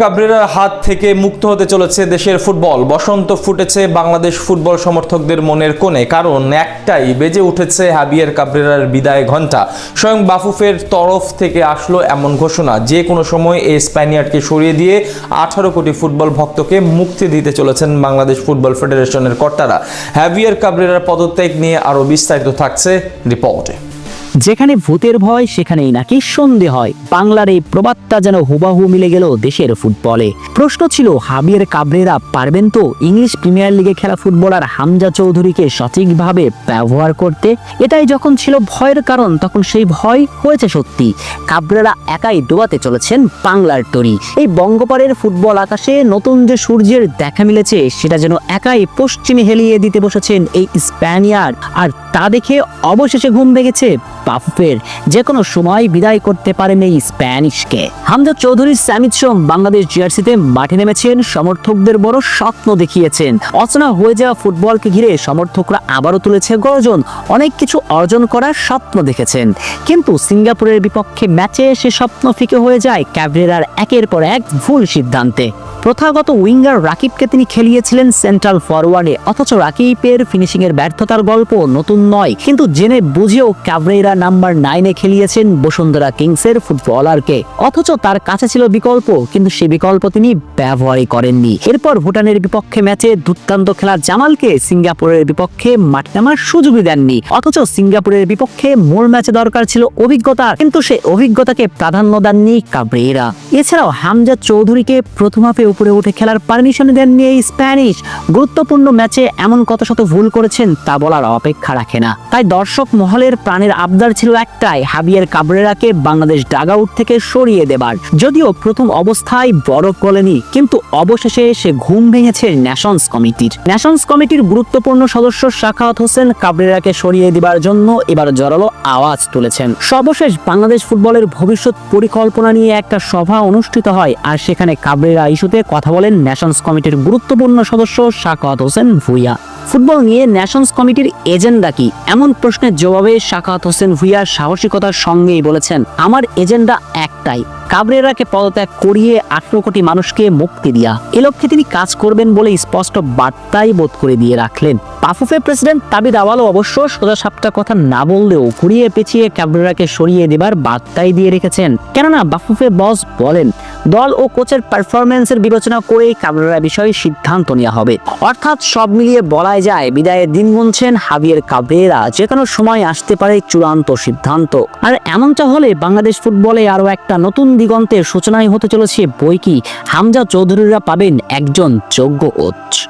কাবরেরার হাত থেকে মুক্ত হতে চলেছে দেশের ফুটবল। বসন্ত ফুটেছে বাংলাদেশ ফুটবল সমর্থকদের মনের কোণে, কারণ একটাই বেজে উঠেছে হাবিয়ার কাবরেরার বিদায় ঘণ্টা। স্বয়ং বাফুফের তরফ থেকে আসলো এমন ঘোষণা, যে কোনো সময় এই স্প্যানিয়ার্ডকে সরিয়ে দিয়ে আঠারো কোটি ফুটবল ভক্তকে মুক্তি দিতে চলেছেন বাংলাদেশ ফুটবল ফেডারেশনের কর্তারা। হ্যাভিয়ার কাবরেরার পদত্যাগ নিয়ে আরও বিস্তারিত থাকছে রিপোর্টে। যেখানে ভূতের ভয়, সেখানেই নাকি সন্ধে হয়। বাংলার এই প্রবাদটা যেন হুবাহু মিলে গেল দেশের ফুটবলে। প্রশ্ন ছিল হাবিয়ের কাবরেরা পারবেন তো ইংলিশ প্রিমিয়ার লিগে খেলা ফুটবলার হামজা চৌধুরীকে সঠিকভাবে ব্যবহার করতে? এটাই যখন ছিল ভয়ের কারণ, তখন সেই ভয় হয়েছে সত্যি। কাবরেরা একাই ডোবাতে চলেছেন বাংলার তরি। এই বঙ্গপাড়ের ফুটবল আকাশে নতুন যে সূর্যের দেখা মিলেছে, সেটা যেন একাই পশ্চিমে হেলিয়ে দিতে বসেছেন এই স্প্যানিয়ার। আর তা দেখে অবশেষে ঘুম ভেঙেছে বাফুফের যে কোনো সময় বিদায় করতে পারেন এই স্প্যানিশকে। হামজা চৌধুরী স্যামিত সোম বাংলাদেশ জিআরসিতে মাঠে নেমেছেন, সমর্থকদের বড় স্বপ্ন দেখিয়েছেন। অচেনা হয়ে যাওয়া ফুটবলকে ঘিরে সমর্থকরা আবারও তুলেছে গর্জন। অনেক কিছু অর্জন করার স্বপ্ন দেখেছেন। কিন্তু সিঙ্গাপুরের বিপক্ষে ম্যাচে সে স্বপ্ন ফিকে হয়ে যায় ক্যাবরেরার একের পর এক ভুল সিদ্ধান্তে। প্রথাগত উইঙ্গার রাকিবকে তিনি খেলিয়েছিলেন সেন্ট্রাল ফরওয়ার্ডে, অথচ রাকিবের ফিনিশিংয়ের ব্যর্থতার গল্প নতুন নয়। কিন্তু জেনে বুঝেও ক্যাবরেরা নাম্বার নাইনে খেলিয়েছেন বসুন্ধরা কিংসের ফুটবলারকে। অথচ তার কাছে ছিল বিকল্প, কিন্তু সে বিকল্প তিনি ব্যবহারই করেননি। এরপর ভুটানের বিপক্ষে ম্যাচে দুর্দান্ত খেলা জামালকে সিঙ্গাপুরের বিপক্ষে মাঠে নামার সুযোগই দেননি। অথচ সিঙ্গাপুরের বিপক্ষে মূল ম্যাচে দরকার ছিল অভিজ্ঞতা, কিন্তু সে অভিজ্ঞতাকে প্রাধান্য দেননি কাবরেরা। এছাড়াও হামজা চৌধুরীকে প্রথম হাফে উপরে উঠে খেলার পারমিশন দেননি এই স্প্যানিশ। গুরুত্বপূর্ণ ম্যাচে এমন কত শত ভুল করেছেন তা বলার অপেক্ষা রাখে না। তাই দর্শক মহলের প্রাণের আবদার ছিল একটাই, হাবিয়ার কাবরেরাকে বাংলাদেশ ডাগাউট থেকে সরিয়ে দেবার। যদিও প্রথম অবস্থায় বড় বলেনি কিন্তু অবশেষে সে ঘুম ভেঙেছে ন্যাশনস কমিটির ন্যাশনস কমিটির গুরুত্বপূর্ণ সদস্য শাখাওয়াত হোসেন কাবরেরাকে সরিয়ে দেবার জন্য এবার জোরালো আওয়াজ তুলেছেন। সর্বশেষ বাংলাদেশ ফুটবলের ভবিষ্যৎ পরিকল্পনা নিয়ে একটা সভা অনুষ্ঠিত হয়, আর সেখানে কাবরেরা ইস্যুতে কথা বলেন ন্যাশনস কমিটির গুরুত্বপূর্ণ সদস্য শাখাওয়াত হোসেন ভুইয়া। ফুটবল নিয়ে ন্যাশনস কমিটির এজেন্ডা কি? এমন প্রশ্নের জবাবে শাখাত হোসেন ভুইয়া সাহসিকতার সঙ্গেই বলেছেন, আমার এজেন্ডা একটাই। কাবরেরাকে পদত্যাগ করিয়ে আঠারো কোটি মানুষকে মুক্তি দিয়া। এ লক্ষ্যে তিনি কাজ করবেন বলে স্পষ্ট বার্তাই বোধ করে দিয়ে রাখলেন। পাফুফে প্রেসিডেন্ট তাবিদ আওয়ালও অবশ্য সোজা সাপটা কথা না বললেও ঘুরিয়ে পেঁচিয়ে ক্যাবরেরাকে সরিয়ে দেবার বার্তাই দিয়ে রেখেছেন। কেননা বাফুফে বস বলেন দল ও কোচের পারফরমেন্সের বিবেচনা করেই কাবরেরা বিষয়ে সিদ্ধান্ত নেওয়া হবে। অর্থাৎ সব মিলিয়ে বলাই যায়, বিদায়ের দিন গুনছেন হাবিয়ের কাবরেরা যে কোনো সময় আসতে পারে চূড়ান্ত সিদ্ধান্ত। আর এমনটা হলে বাংলাদেশ ফুটবলে আরও একটা নতুন দিগন্তের সূচনায় হতে চলেছে বই কি। হামজা চৌধুরীরা পাবেন একজন যোগ্য কোচ।